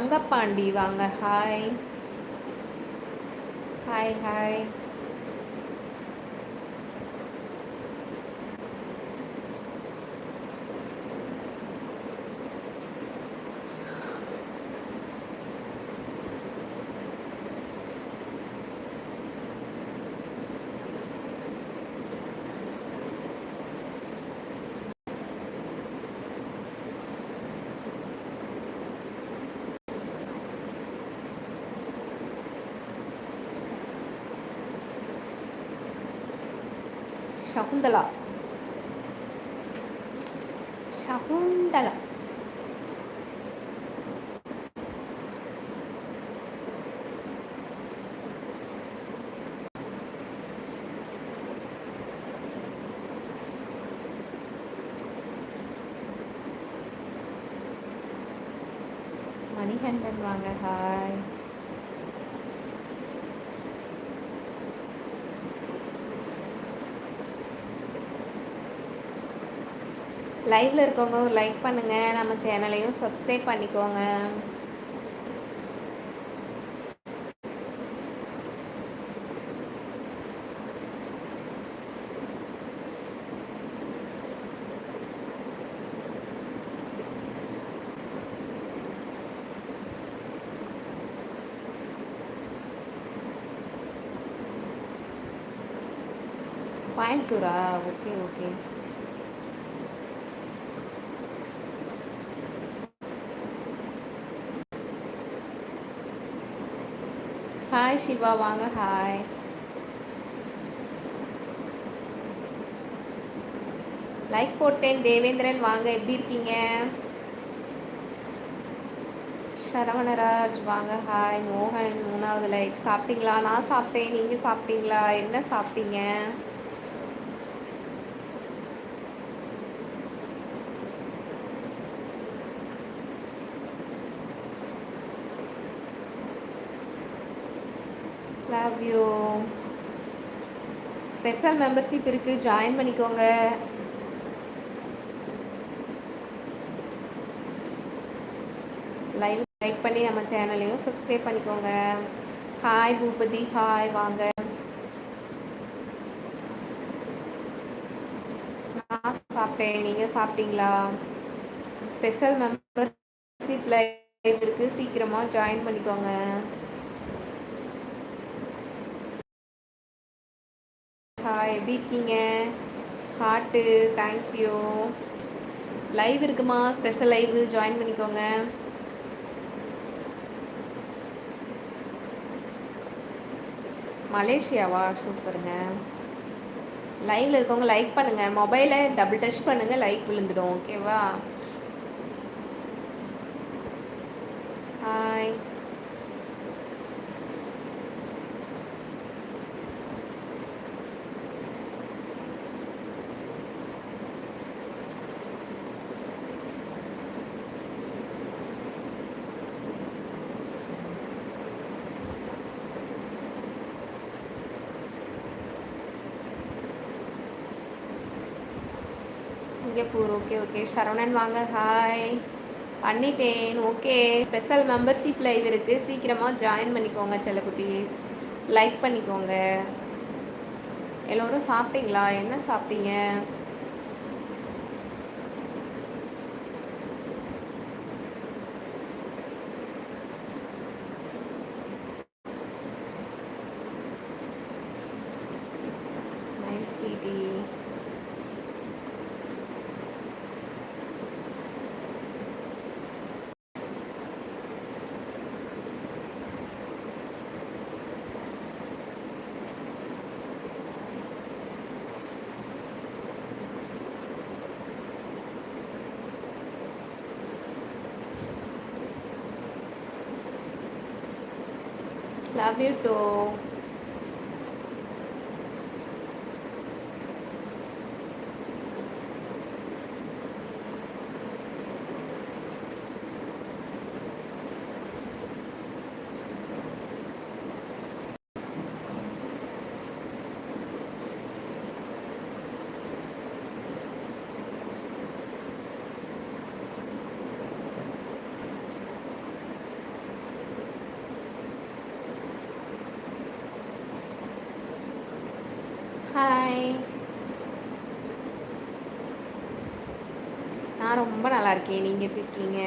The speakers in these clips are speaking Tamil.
தங்கப்பாண்டி வாங்க. Hi hi hi Shakuntala Shakuntala Manikandan வாங்க ஹாய் லைவ்ல இருக்கவங்க ஒரு லைக் பண்ணுங்க. நம்ம சேனலையும் சப்ஸ்கிரைப் பண்ணிக்கோங்க. கோயம்புத்தூரா? ஓகே ஓகே ஹாய் சிவா வாங்க ஹாய் லைக் போட்டேன் தேவேந்திரன் வாங்க எப்படி இருக்கீங்க? சரவணராஜ் வாங்க ஹாய் மோகன் மூணாவது லைக் சாப்பிட்டீங்களா? நான் சாப்பிட்டேன் நீங்கள் சாப்பிட்டீங்களா? என்ன சாப்பிட்டீங்க லவ் யூ ஸ்பெஷல் மெம்பர்ஷிப் இருக்குது ஜாயின் பண்ணிக்கோங்க. லைவ் லைக் பண்ணி நம்ம சேனலையும் சப்ஸ்கிரைப் பண்ணிக்கோங்க. ஹாய் பூபதி ஹாய் வாங்க. நான் சாப்பிட்டேன். நீங்கள் சாப்பிட்டீங்களா? ஸ்பெஷல் மெம்பர்ஷிப் லைவ் இருக்குது சீக்கிரமாக ஜாயின் பண்ணிக்கோங்க. ஹாய் எப்படி இருக்கீங்க? ஹார்ட்டு தேங்க்யூ லைவ் இருக்குமா? ஸ்பெஷல் லைவ் ஜாயின் பண்ணிக்கோங்க. மலேசியாவா? சூப்பருங்க. லைவில் இருக்கவங்க லைக் பண்ணுங்கள் மொபைலை டபுள் டச் பண்ணுங்கள் லைக் விழுந்துடும். ஓகேவா hi Singapore. Okay okay Saravanan வாங்க. ஹாய் பண்ணிட்டேன். ஓகே ஸ்பெஷல் மெம்பர்ஷிப் லைவ் இருக்குது சீக்கிரமாக ஜாயின் பண்ணிக்கோங்க செல்லக்குட்டீஸ் லைக் பண்ணிக்கோங்க. எல்லோரும் சாப்பிட்டீங்களா? என்ன சாப்பிட்டீங்க? Love you too. நான் ரொம்ப நல்லா இருக்கேன். நீங்கள் எப்படி இருக்கீங்க?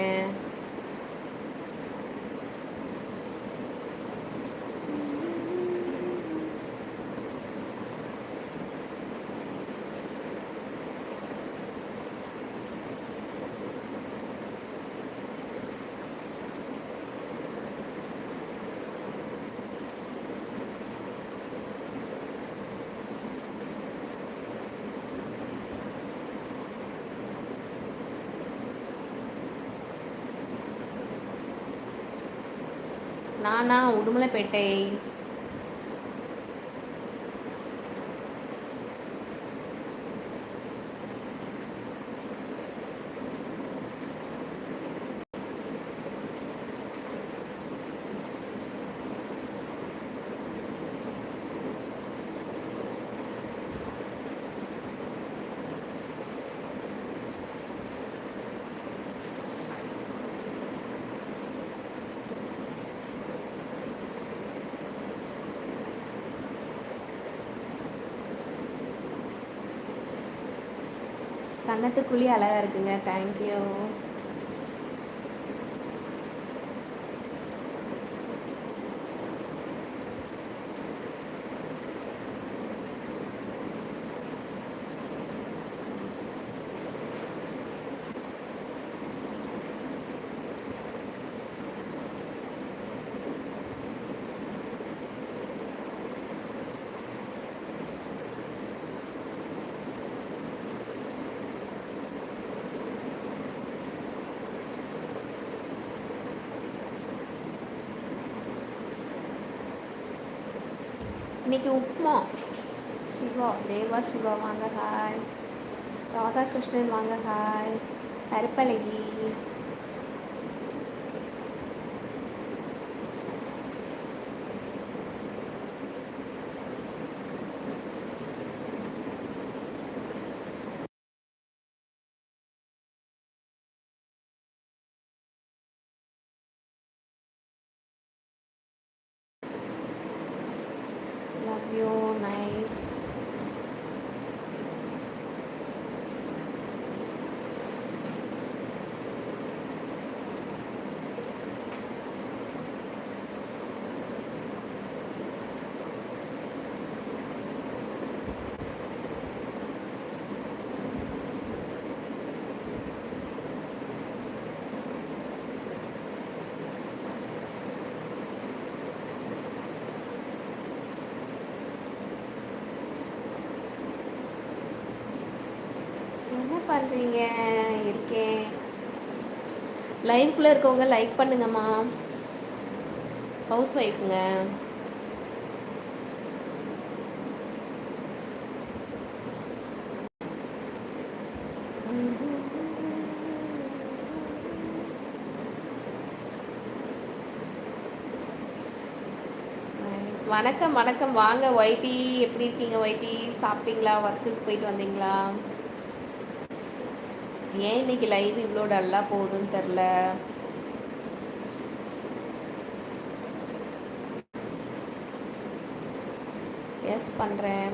நானா உடுமலைப்பேட்டை கன்னத்துக்குள்ளேயே அழகா இருக்குங்க. தேங்க்யூ இன்னைக்கு உப்மா சிவா தேவா சிவா வாங்க ஹாய் ராதாகிருஷ்ணன் வாங்க hi Karuppalagi love you nice என்ன பண்ணுறீங்க இருக்கேன். லைவ்குள்ளே இருக்கவங்க லைக் பண்ணுங்கம்மா. ஹவுஸ் ஒய்ஃபுங்க வணக்கம் வணக்கம். வாங்க ஒய்டி எப்படி இருக்கீங்க ஒய்டி சாப்பிட்டீங்களா? ஒர்க்குக்கு போயிட்டு வந்தீங்களா? ஏன் இன்னைக்கு லைவ் இவ்வளோ டல்லாக போகுதுன்னு தெரில எஸ் பண்ணுறேன்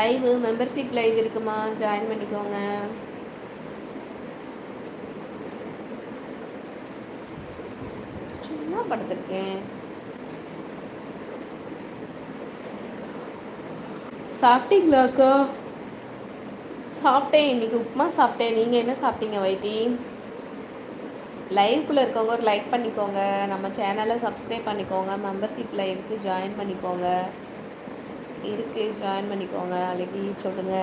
லைவ் மெம்பர்ஷிப் லைவ் இருக்குமா? ஜாயின் பண்ணிக்கோங்க. சும்மா படுத்திருக்கேன். சாப்பிட்டீங்களாக்கா சாப்பிட்டேன் இன்றைக்கி உப்புமா சாப்பிட்டேன். நீங்கள் என்ன சாப்பிட்டீங்க வைத்தி? லைவ்குள்ளே இருக்கவங்க ஒரு லைக் பண்ணிக்கோங்க. நம்ம சேனலை சப்ஸ்கிரைப் பண்ணிக்கோங்க. மெம்பர்ஷிப் லைவுக்கு ஜாயின் பண்ணிக்கோங்க. இருக்கு ஜாயின் பண்ணிக்கோங்க. அழகி சொல்லுங்க.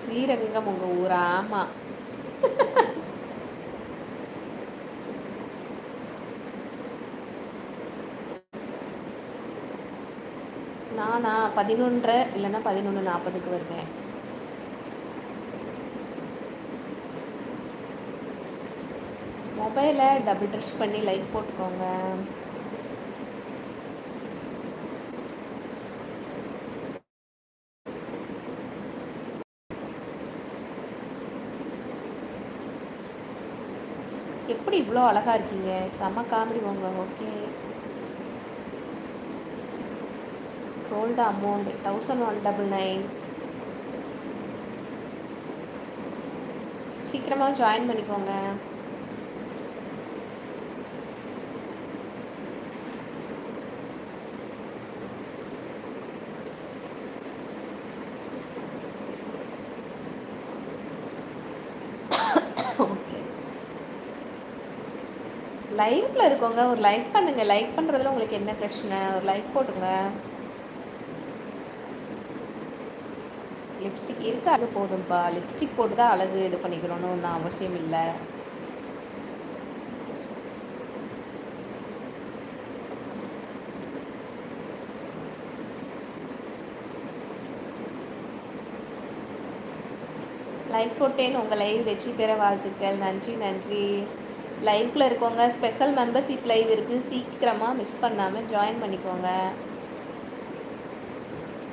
ஸ்ரீரங்கம் உங்கள் ஊரா? ஆமாம் நானா பதினொன்றரை இல்லைன்னா பதினொன்று நாற்பதுக்கு வருவேன். மொபைலை டபுள் ட்ரெஷ் பண்ணி லைக் போட்டுக்கோங்க. எப்படி இவ்வளோ அழகாக இருக்கீங்க? செம காமெடி போங்க okay hold amount thousand one double nine சீக்கிரமாக ஜாயின் பண்ணிக்கோங்க. ஓகே லைவ்ல இருக்கோங்க. ஒரு லைக் பண்ணுங்க. லைக் பண்ணுறதுல உங்களுக்கு என்ன பிரச்சனை? ஒரு லைக் போட்டுங்க லிப்ஸ்டிக் இருக்கா அது போதும்ப்பா லிப்ஸ்டிக் போட்டு தான் அழகு இது பண்ணிக்கணும்னு ஒன்றும் அவசியம் இல்லை. லைக் போட்டேன். உங்கள் லைவ் வெற்றி பெற வாழ்த்துக்கள். நன்றி நன்றி. லைவ்ல இருக்கவங்க ஸ்பெஷல் மெம்பர்ஷிப் லைவ் இருக்குது சீக்கிரமாக மிஸ் பண்ணாமல் ஜாயின் பண்ணிக்கோங்க.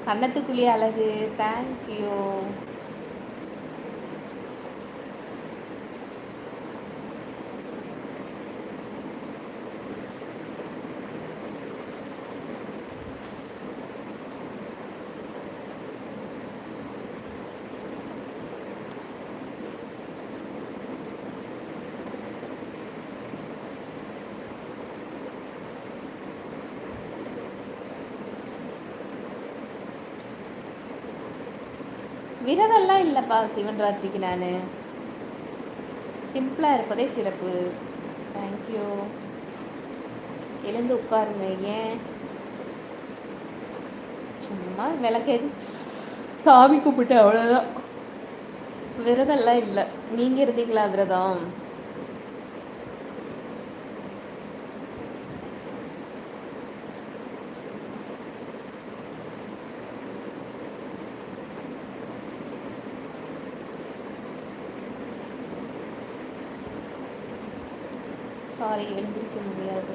கன்னத்துக்குழி அழகு. தேங்க்யூ விரதெல்லாம் இல்லைப்பா சிவன் ராத்திரிக்கு நான். சிம்பிளாக இருப்பதே சிறப்பு. தேங்க்யூ எழுந்து உட்காருங்க ஏன்? சும்மா விளக்கேது சாமி கும்பிட்டு அவ்வளோதான் விரதம்லாம் இல்லை. நீங்கள் இருந்தீங்களா விரதம்? சாரி எழுந்திருக்க முடியாது.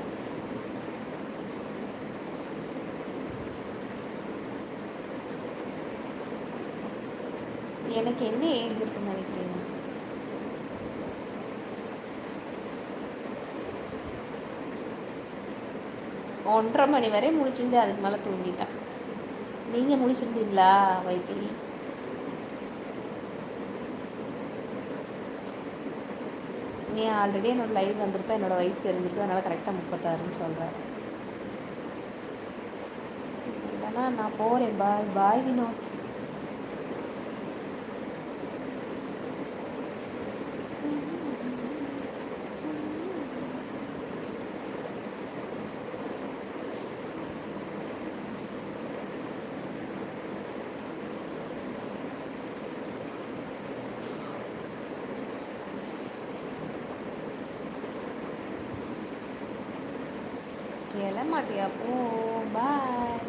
எனக்கு என்ன ஏஜ் இருக்குன்னு நினைக்கிறீங்க? ஒன்றரை மணி வரை முடிச்சுட்டு அதுக்கு மேலே தூங்கிட்டேன். நீங்கள் முடிச்சிருந்தீங்களா வைத்திரி நீ ஆல்ரெடி என்னோடய லைவ் வந்திருப்ப என்னோடய வயசு தெரிஞ்சிருக்கு அதனால் கரெக்டாக முப்பத்தாறுன்னு சொல்கிறேன் இல்லைன்னா நான் போகிறேன் பாய் பாய் வினோத். எழ மாட்டியா? போ பாய்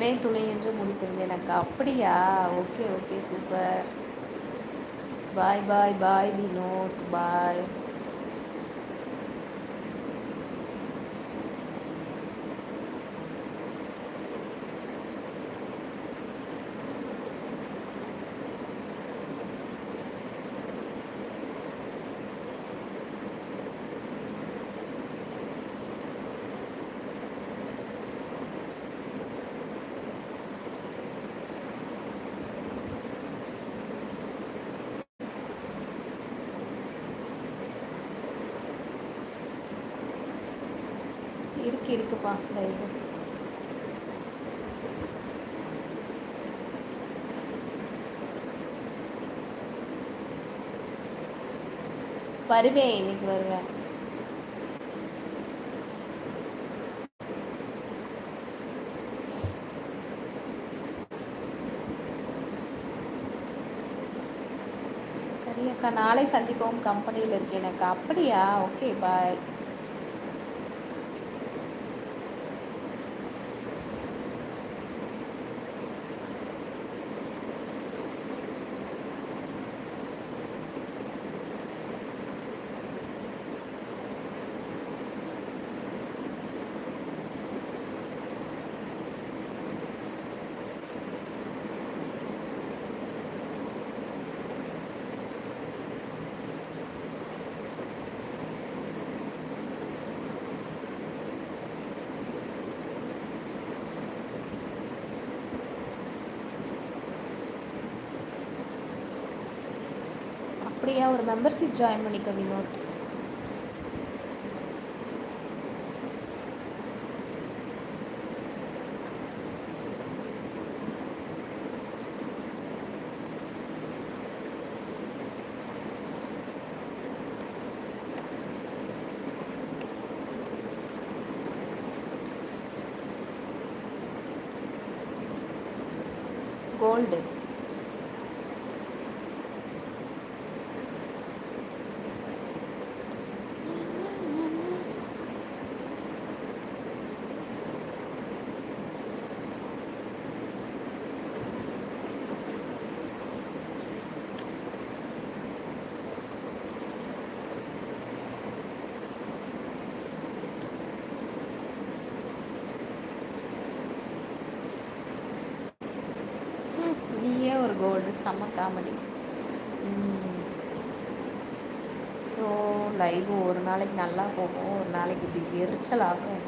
சிவனே துணை என்று முடித்திருந்தேன் எனக்கு அப்படியா? Okay okay super. Bye bye bye Vinod. Bye. இருக்கு இருக்குப்பா. லைவ் வருவேன் இன்னைக்கு வருவேன். சரி நாளை சந்திப்போம் கம்பெனியில் இருக்கேன் எனக்கு. அப்படியா? ஓகே பாய் அப்படியா? ஒரு மெம்பர்ஷிப் ஜாயின் பண்ணிக்க வினோத். கோல்டு நீயே ஒரு கோல்டு செம்ம காமெடி ஸோ லைவ் ஒரு நாளைக்கு நல்லா போகும். ஒரு நாளைக்கு இப்படி எரிச்சல் ஆகும்.